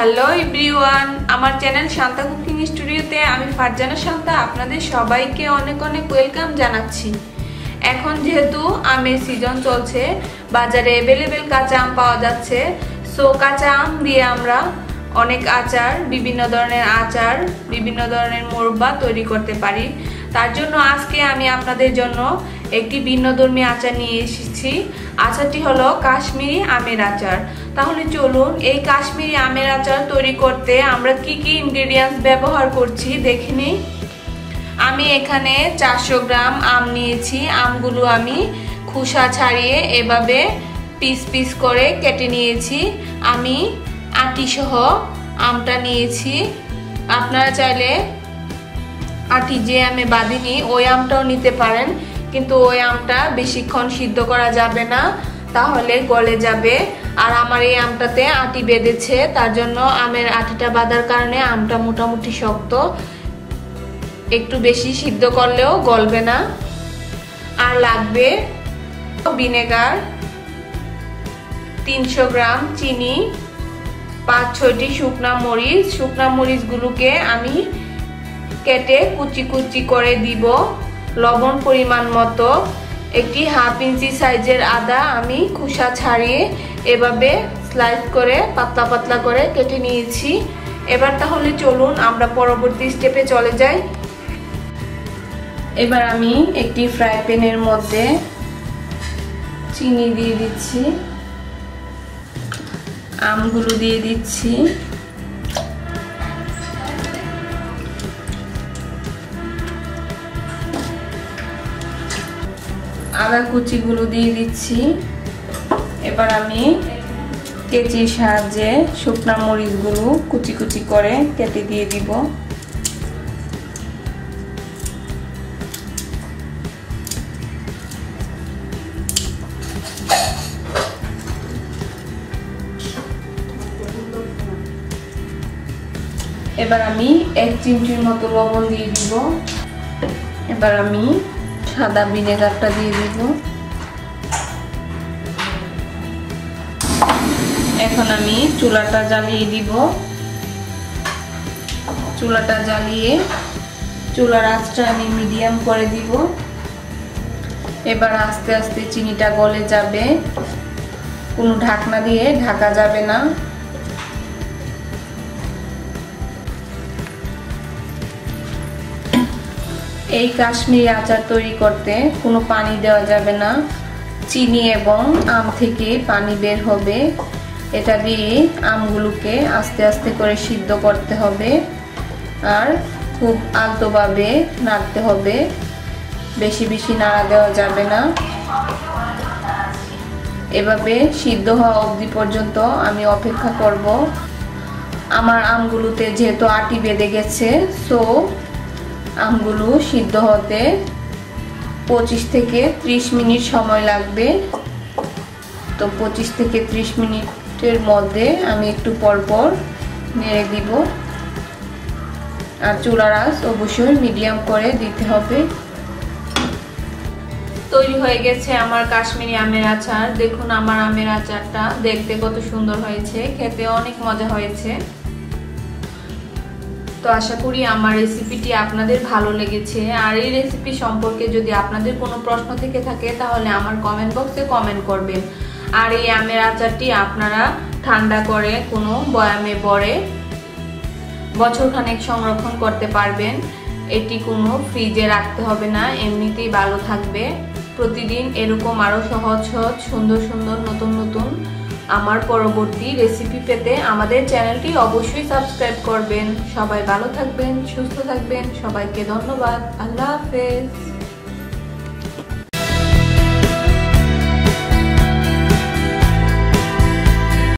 Hello everyone, আমার channel Shanta cooking স্টুডিওতে আমি ফারজানা শান্তা আপনাদের সবাইকে অনেক অনেক ওয়েলকাম জানাচ্ছি। এখন যেহেতু আমের সিজন চলছে, বাজারে অ্যাভেলেবেল কাঁচা আম পাওয়া যাচ্ছে সো কাঁচা আম দিয়ে আমরা অনেক আচার, বিভিন্ন ধরনের আচার, বিভিন্ন ধরনের মোরব্বা তৈরি করতে পারি। তার জন্য আজকে আমি আপনাদের জন্য একটি ভিন্নধর্মী আচার নিয়ে এসেছি। আচারটি হলো কাশ্মীরি আমের আচার। তাহলে চলুন এই কাশ্মীরি আমের আচার তৈরি করতে আমরা কি কি ইনগ্রেডিয়েন্টস ব্যবহার করছি দেখে নিই। আমি এখানে চারশো গ্রাম আম নিয়েছি। আমগুলো আমি খুসা ছাড়িয়ে এভাবে পিস পিস করে কেটে নিয়েছি। আমি আটি সহ আমটা নিয়েছি। আপনারা চাইলে আটি যে আমে বাঁধিনি, ওই আমটাও নিতে পারেন, কিন্তু ওই আমটা বেশিক্ষণ সিদ্ধ করা যাবে না, তাহলে গলে যাবে। আর আমার এই আমটাতে আটি বেঁধেছে, তার জন্য আমের আটিটা বাঁধার কারণে আমটা মোটামুটি শক্ত। একটু বেশি সিদ্ধ করলেও গলবে না। আর লাগবে ভিনেগার, তিনশো গ্রাম চিনি পাঁচ ছয়টি শুকনা মরিচ। শুকনা মরিচগুলোকে আমি কেটে কুচি কুচি করে দিব। লবণ পরিমাণ মতো। একটি হাফ ইঞ্চি সাইজের আদা আমি খুসা ছাড়িয়ে এভাবে স্লাইস করে পাতলা পাতলা করে কেটে নিয়েছি। এবার তাহলে চলুন আমরা পরবর্তী স্টেপে চলে যাই। এবার আমি একটি ফ্রাই প্যানের মধ্যে চিনি দিয়ে দিচ্ছি। আমগুলো দিয়ে দিচ্ছি। আদা কুচিগুলো দিয়ে দিচ্ছি। এবার আমি কেচির সাহায্যে শুকনা মরিচগুলো কুচি কুচি করে কেটে দিয়ে দিব। এবার আমি এক চিমটির মতো লবণ দিয়ে দিব। এবার আমি সাদা ভিনেগারটা দিয়ে দিব। এখন আমি চুলাটা জ্বালিয়ে দিব। চুলাটা জ্বালিয়ে চুলার আঁচটা আমি মিডিয়াম করে দিব। এবার আস্তে আস্তে চিনিটা গলে যাবে। কোনো ঢাকনা দিয়ে ঢাকা যাবে না। এই কাশ্মীরি আচার তৈরি করতে কোনো পানি দেওয়া যাবে না। চিনি এবং আম থেকে পানি বের হবে। এটা দিয়ে আমগুলোকে আস্তে আস্তে করে সিদ্ধ করতে হবে আর খুব আলতোভাবে নাড়তে হবে। বেশি বেশি নাড়া দেওয়া যাবে না। এভাবে সিদ্ধ হওয়া অবধি পর্যন্ত আমি অপেক্ষা করব। আমার আমগুলোতে যেহেতু আটি বেঁধে গেছে সো আমগুলো সিদ্ধ হতে পঁচিশ থেকে ত্রিশ মিনিট সময় লাগবে। তো পঁচিশ থেকে ত্রিশ মিনিটের মধ্যে আমি একটু পরপর নেড়ে দিব। আর চুলার আঁচ অবশ্যই মিডিয়াম করে দিতে হবে। তৈরি হয়ে গেছে আমার কাশ্মীরি আমের আচার। দেখুন আমার আমের আচারটা দেখতে কত সুন্দর হয়েছে, খেতে অনেক মজা হয়েছে। তো আশা করি আমার রেসিপিটি আপনাদের ভালো লেগেছে। আর এই রেসিপি সম্পর্কে যদি আপনাদের কোনো প্রশ্ন থেকে থাকে, তাহলে আমার কমেন্ট বক্সে কমেন্ট করবেন। আর এই আমের আচারটি আপনারা ঠান্ডা করে কোনো বয়ামে বড়ে বছরখানেক সংরক্ষণ করতে পারবেন। এটি কোনো ফ্রিজে রাখতে হবে না, এমনিতেই ভালো থাকবে। প্রতিদিন এরকম আরও সহজ সহজ সুন্দর সুন্দর নতুন নতুন আমার পরবর্তী রেসিপি পেতে আমাদের চ্যানেলটি অবশ্যই সাবস্ক্রাইব করবেন। সবাই ভালো থাকবেন, সুস্থ থাকবেন। সবাইকে ধন্যবাদ। আল্লাহ হাফেজ।